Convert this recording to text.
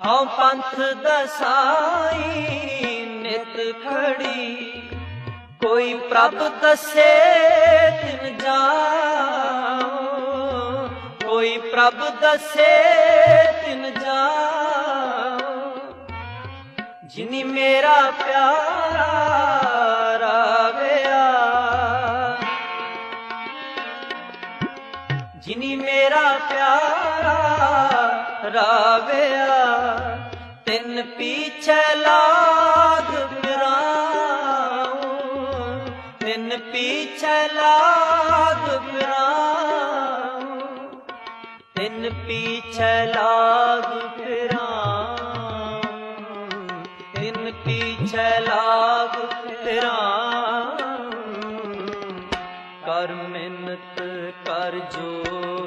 ਹਉ ਪੰਥ ਦਸਾਈ ਨਿਤ ਖੜੀ। ਕੋਈ ਪ੍ਰਭ ਦਸੇ ਤਿਨ ਜਾਓ ਕੋਈ ਪ੍ਰਭ ਦਸੇ ਤਿਨ ਜਾਓ ਜਿਨੀ ਮੇਰਾ ਪਿਆਰਾ ਰਾਵਿਆ ਜਿਨੀ ਮੇਰਾ ਪਿਆਰਾ ਰਾਵਿਆ, ਤਿੰਨ ਪੀਛੇ ਲਾਗ ਫਿਰਾਉ ਤਿੰਨ ਪੀਛੇ ਲਾਗ ਫਿਰਾਉ ਤਿੰਨ ਪੀਛੇ ਲਾਗ ਤਿੰਨ ਪੀਛੇ ਲਾਗ ਕਰ ਮਿਹਨਤ ਕਰ ਜੋ